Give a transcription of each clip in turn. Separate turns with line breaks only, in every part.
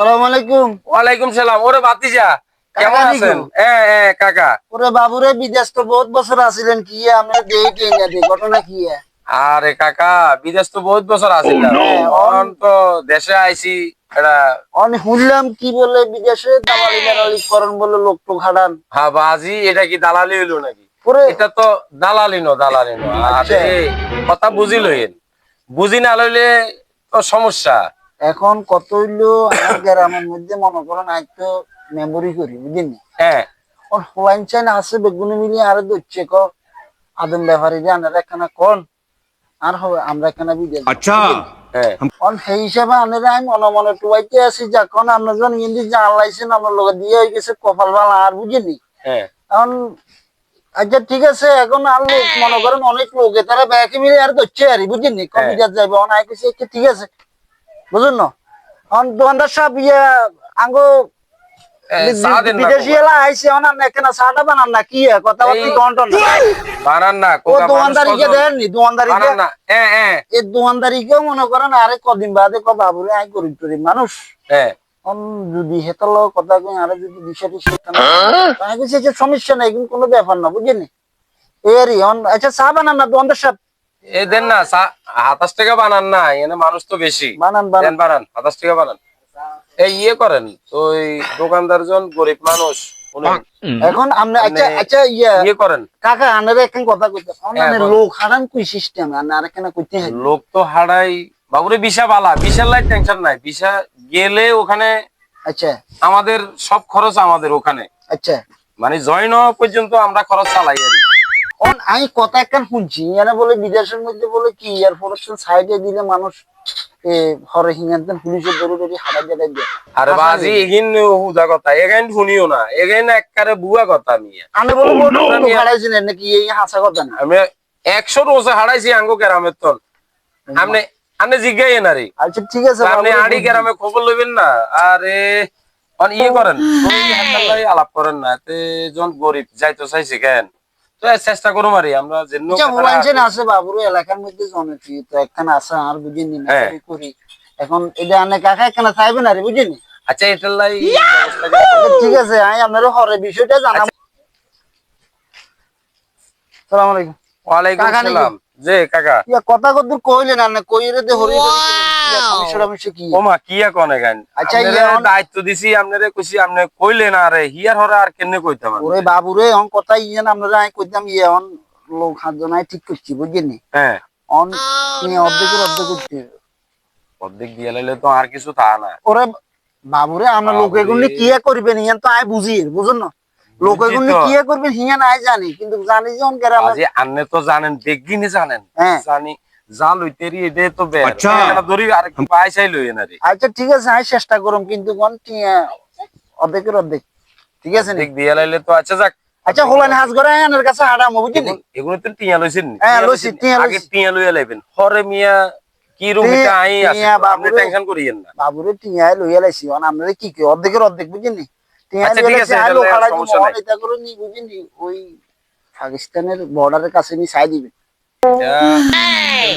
সালাম আলাইকুম।
ওয়ালাইকুম সালাম। ওরে ভাতিজা কেমন আছেন? এ এ কাকা।
ওরে বাবুরে বিদেশ তো বহুত বছর আছিলেন কি আমরা দেই কেঙ্গা দে ঘটনা কি
আরে কাকা বিদেশ তো বহুত বছর আছিল
হ্যাঁ,
অন তো দেশে আইছি এটা
অন শুনলাম কি বলে বিদেশে দালালি দালালি করেন বলে লোক তো খাড়ান
হা বাজি এটা কি দালালি হইল নাকি? এটা তো দালালি নো দালালি নো।
আচ্ছা।
আরে কথা বুঝি লইন বুঝি না লইলে তো সমস্যা।
এখন কত হইল গ্রামের মধ্যে মনে করেন একটু মেমোরি করি বুঝলেন
হ্যাঁ।
ওর হোলাইন চাইন আছে বেগুনি মিলিয়ে আরও দচ্ছে ক আদম ব্যাপারী যে আনারা এখানে কোন? আর হবে আমরা এখানে বুঝে
আচ্ছা।
হ্যাঁ।
সেই হিসাবে আনারা আমি মনে মনে টুয়াইতে আছি যখন আপনার জন ইন্দি জান লাইছেন লোক দিয়ে হয়ে গেছে কপাল ভালো আর বুঝেনি
হ্যাঁ।
এখন আচ্ছা ঠিক আছে এখন আর লোক মনে করেন অনেক লোকে তারা ব্যাকে মিলে আর আর বুঝেনি হ্যাঁ। কবি যাবে ঠিক আছে? বুঝুন না? দোকানদার সব ইয়া আঙ্গো বিদেশি এলা আইছে বানান না কি কন্টন
বানান
ও মনে করেন আরে কদিন বাদে ক বাবুরে আই গরিব মানুষ।
হ্যাঁ
যদি হেতাল কথা কই আরে যদি বিষয়টি শিখতাম তাই সমস্যা নাই কিন্তু কোনো ব্যাপার না বুঝিনি এরি অন আচ্ছা চা বানান না দোকানদার সাহেব।
এ দেন না হাতাশ টাকা বানান না এনে মানুষ তো বেশি।
বানান বানান।
টাকা বানান। এই ইয়ে করেন তো ওই দোকানদার জন গরিব মানুষ
এখন আমরা আচ্ছা
মানে-
আচ্ছা ইয়া
ইয়ে করেন।
কাকা আনারে একখান কথা কইতে
হ্যাঁ,
লোক হারান কই সিস্টেম আর এখানে কইতে হয়।
লোক তো হারাই বাবুরে বিশা বালা বিশার লাই টেনশন নাই বিশা গেলে ওখানে
আচ্ছা।
আমাদের সব খরচ আমাদের ওখানে।
আচ্ছা।
মানে জয়েন হওয়া পর্যন্ত আমরা খরচ চালাই আর কি।
অন আমি কথা একখান শুনছি এরা বলে বিদেশের মধ্যে বলে কি এয়ার প্রোডাকশন সাইডে দিলে মানুষ এ হরে হিঙ্গান পুলিশের দৌড়ে দৌড়ে হারা জায়গায়
আরে বাজি এগিন হুদা কথা এগেন শুনিও না এগেন এককারে বুয়া কথা নিয়ে।
আমি বলে বলে
no,
লোক হারাইছেন নাকি এই হাসা কথা না?
আমি একশো রোজে হারাইছি আঙ্গো কেরামের তন আপনি আপনি জিজ্ঞাই না রে।
আচ্ছা ঠিক আছে
আপনি আড়ি। গ্রামে খবর লইবেন না? আরে অন ইয়ে করেন। ওই হাতাল্লাই আলাপ করেন না তে জন গরিব যাইতো চাইছে কেন? তো চেষ্টা করুম আরে আমরা
আচ্ছা হোলাইছেন আছে বাবুর এলাকার মধ্যে জনপ্রিয় তো একখানা আছে আর বুঝিনি
হ্যাঁ।
করি করি। এখন এটা আনে কাকা একখানা চাইবেন আরে বুঝিনি
আচ্ছা এটার লাই করে-
আচ্ছা, ঠিক আছে আমি আপনার হরে বিষয়টা জানাম সালাম আলাইকুম।
ওয়ালাইকুম
কাকা নাকি?
সালাম। যে কাকা।
কথা কত কইলেন না কইরে দে হরি
ওমা কিয়া কনে গান
আচ্ছা, অন-
দায়িত্ব দিছি আপনারে কইছি আপনি কইলে আরে হিয়ার হরে আর কেনে কইতাম আমি?
ওরে বাবুরে অন কথা আপনারা আমি কইতাম ইয়ে অন লোক হাজনাই ঠিক করছি বুঝিনি
হ্যাঁ।
অন অর্ধেকের অর্ধেক করছি।
অর্ধেক দিয়ে লাইলে তো আর কিছু তা না।
ওরে বাবুরে আমরা। লোকে গুলি কি করবেন? ইয়ান তো আই বুঝি বুঝুন না? লোকে গুলি
তো।
কি করবেন? হিয়া নাই জানি কিন্তু জানি যে অন গ্রামে
আজি আন্নে তো জানেন বেগিনে জানেন।
হ্যাঁ।
জানি তো
আচ্ছা।
এটা ধরি আর কি লই না রে
আচ্ছা ঠিক আছে আমি চেষ্টা করুম কিন্তু কোন টিয়া অর্ধেকের অর্ধেক। ঠিক আছে
দিয়ে লাইলে তো আচ্ছা যাক।
আচ্ছা হোলান হাজ করে আয়নের কাছে হারাম বুঝলি
এগুলো- এগুলো তো টিয়া লইছেন
হ্যাঁ, লইছি, টিয়া
আগে টিয়া লইয়া লাইবেন। হরে মিয়া কি
টিয়া-
এটা আই আছে?
টিয়া
আপনি
বাবুরে।
টেনশন করিয়েন না।
বাবুরে টিয়ায় লইয়া লাইছি অন আমরা কি কি অর্ধেকের অর্ধেক
আচ্ছা,
লইয়া লাইছি।
এটা
করে নি ওই পাকিস্তানের বর্ডারের কাছে নি সাই দিবে
এটা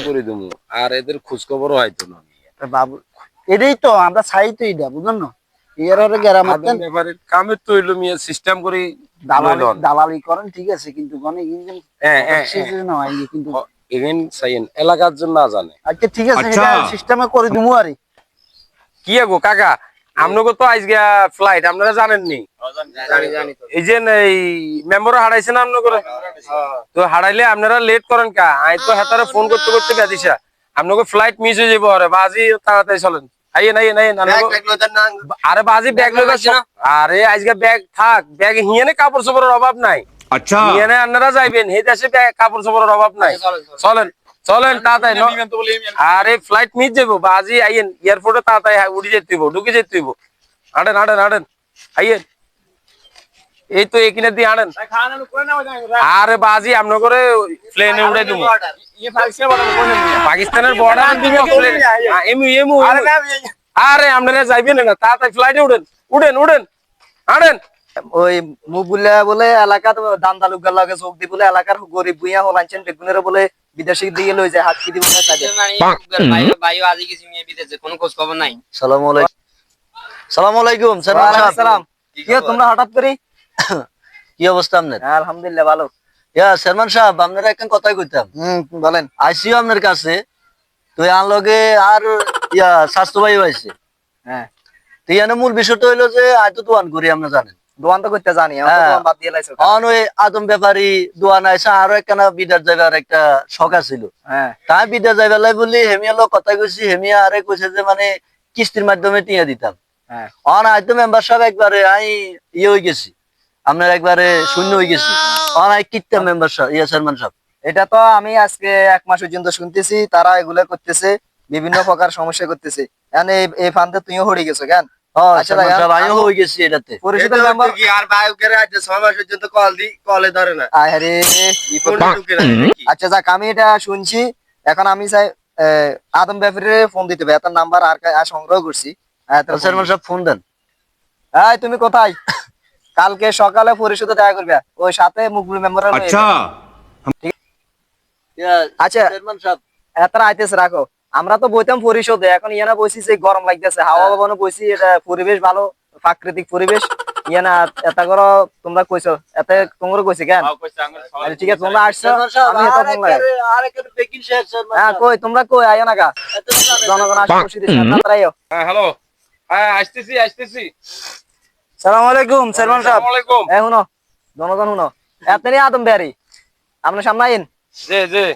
করে দেবো। আর এদের খোঁজ খবরও হয়তো না।
বাবু এটাই তো আমরা চাই তো এটা বুঝুন না?
কামের তো হইল মিয়া সিস্টেম করি
দালালি করেন ঠিক আছে কিন্তু গনে ইঞ্জিন না কিন্তু
এগেন সাইন এলাকার জন্য না জানে।
আচ্ছা ঠিক আছে
আচ্ছা।
এটা সিস্টেমে করে দিমু আরে।
কি গো কাকা? তো আজকে ফ্লাইট আপনারা জানেন নি এই যে এই মেম্বার হারাইছেন তো হারাইলে আপনারা লেট করেন কা? আই তো হেতারে ফোন করতে করতে বেদিসা আপনাকে ফ্লাইট মিস হয়ে যাব আরে বাজি তাড়াতাড়ি চলেন। আইয়েন থাক। ব্যাগ হিয়ে কাপড় চোপড়ের অভাব নাই। আচ্ছা। হিয়ে যাইবেন। এই দেশে কাপড় চোপড়ের অভাব নাই। চলেন চলেন। তাড়াতাড়ি। আরে ফ্লাইট মিস যাব বাজি আইয়েন এয়ারপোর্টে তাড়াতাড়ি উড়ে যেতে হইব ঢুকে যেতে হইব। আড়েন আড়েন আড়েন আইয়েন। এই তো এখানে দিয়ে হাঁটেন আরে বাজি আপনার করে প্লেনে উড়ে দিব। পাকিস্তানের বর্ডার এমু এমু আরে আপনারা যাইবেন না। তাড়াতাড়ি ফ্লাইটে উঠেন। উড়েন উড়েন হাঁটেন
ওই মুবুলা বলে এলাকাত দান তালুকার লাগে চোখ দি বলে এলাকার গরিব বুইয়া হলাইছেন বেগুনের বলে বিদেশি দিয়ে লই যায় হাত কি দিব না সাইডে
ভাইও আজি কিছু মেয়ে বিদেশে কোনো খোঁজ খবর নাই।
সালাম আলাইকুম
সালাম আলাইকুম
সালাম। কি হলো তোমরা হঠাৎ করে
কি অবস্থা আপনার?
হ্যাঁ, আলহামদুলিল্লাহ ভালো।
ইয়া সাহেব আপনারা একটা কথাই কইতাম।
বলেন।
আইসিও আপনার কাছে তো আন লগে আর ইয়া হয়েছে।
হ্যাঁ।
তো ইয়ানে মূল বিষয়টা হইল যে দোয়ান করি আপনারা জানেন।
দোয়ান তো করতে জানি
হ্যাঁ।
বাদ দিয়ে লাইছো
অন ওই আদম ব্যাপারী দোয়ান আইসা আরও একখানা বিদার যাইবার একটা শখ আছিল।
হ্যাঁ।
তাই বিদার যাইবার লাই বলি হেমিয়া লোক কথা কইছি হেমিয়া আরে কইছে যে মানে কিস্তির মাধ্যমে টিয়া দিতাম।
হ্যাঁ।
অন মেম্বার সাহেব একবারে আই ইয়ে হয়ে গেছি। আপনার একবারে শূন্য হয়ে গেছি। অন আই কিত্তাম মেম্বার সাহেব ইয়া চেয়ারম্যান সাহেব
এটা তো আমি আজকে এক মাস পর্যন্ত শুনতেছি তারা এগুলো করতেছে বিভিন্ন প্রকার সমস্যা করতেছে। এই ফান্দে তুইও হড়ে গেছো কেন?
হ্যাঁ
আচ্ছা
হয়ে
আচ্ছা যাক আমি এটা শুনছি। এখন আমি চাই আহ, আদম ব্যাপারে ফোন দিতে হবে। এত নাম্বার আর সংগ্রহ করছি। হ্যাঁ, ফোন
চেয়ারম্যান সাহেব ফোন দেন।
এই তুমি কোথায়? কালকে সকালে পরিশুদ্ধ দেখা করবে। ওই সাথে মুকবুল মেম্বার আচ্ছা।
আচ্ছা।
হ্যাঁ, আইতেছে রাখো। আমরা তো বইতাম পরিশোধে এখন ইয়ানা বইছি সেই গরম লাগতেছে। হাওয়া এটা পরিবেশ ভালো প্রাকৃতিক পরিবেশ। ইয়ানা এটা করো তোমরা কইছো এতে তোমরা কইছি কেন? হ্যাঁ, ঠিক আছে তোমরা আসছো আমি হ্যাঁ কই তোমরা কই না গা। জনগণ আসছে
হ্যাঁ হ্যালো। হ্যাঁ আসতেছি আসতেছি।
সালাম আলাইকুম সালমান সাহেব। এ শুনো জনগণ শুনো। এতনি আদম আপনার সামনে আইন।
জি জি।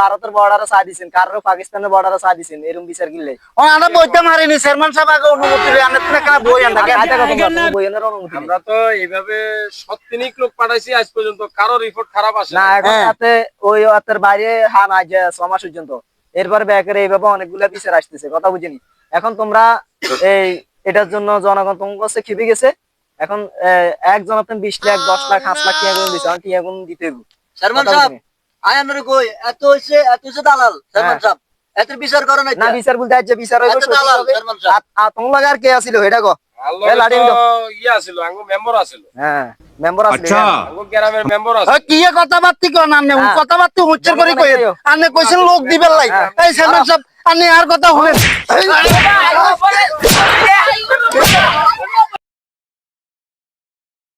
ভারতের বর্ডারে চা কারও পাকিস্তানের বর্ডারে চা এরকম বিচার কিনলে
বইতে মারিনি চেয়ারম্যান সাহেব আগে অনুমতি।
আমরা তো এইভাবে সত্যিনিক লোক পাঠাইছি আজ পর্যন্ত কারও রিপোর্ট খারাপ আসে
না এখন
হ্যাঁ।
হাতে ওই হাতের বাইরে হা না ছ মাস পর্যন্ত। এরপরে ব্যাকের এইভাবে অনেকগুলা বিচার আসতেছে কথা বুঝিনি? এখন তোমরা এই এটার জন্য জনগণ তোমার কাছে খেপে গেছে। এখন একজন আপনি বিশ লাখ দশ লাখ পাঁচ লাখ টিয়া গুণ দিছে টিয়া গুণ দিতে
সাহেব কই? এত হইছে এত হইছে দালাল সারমান
হ্যাঁ।
সাহেব। এত বিচার করে
না বিচার বলতে আজ বিচার হইবো আচ্ছা,
দালাল সাহেব।
আর তোমার লাগার কে আছিল এটা হ্যাঁ,
আচ্ছা।
হ্যাঁ।
কইছেন আচ্ছা, লোক দিবেন লাই। এই সারমান সাহেব আর কথা শুনেন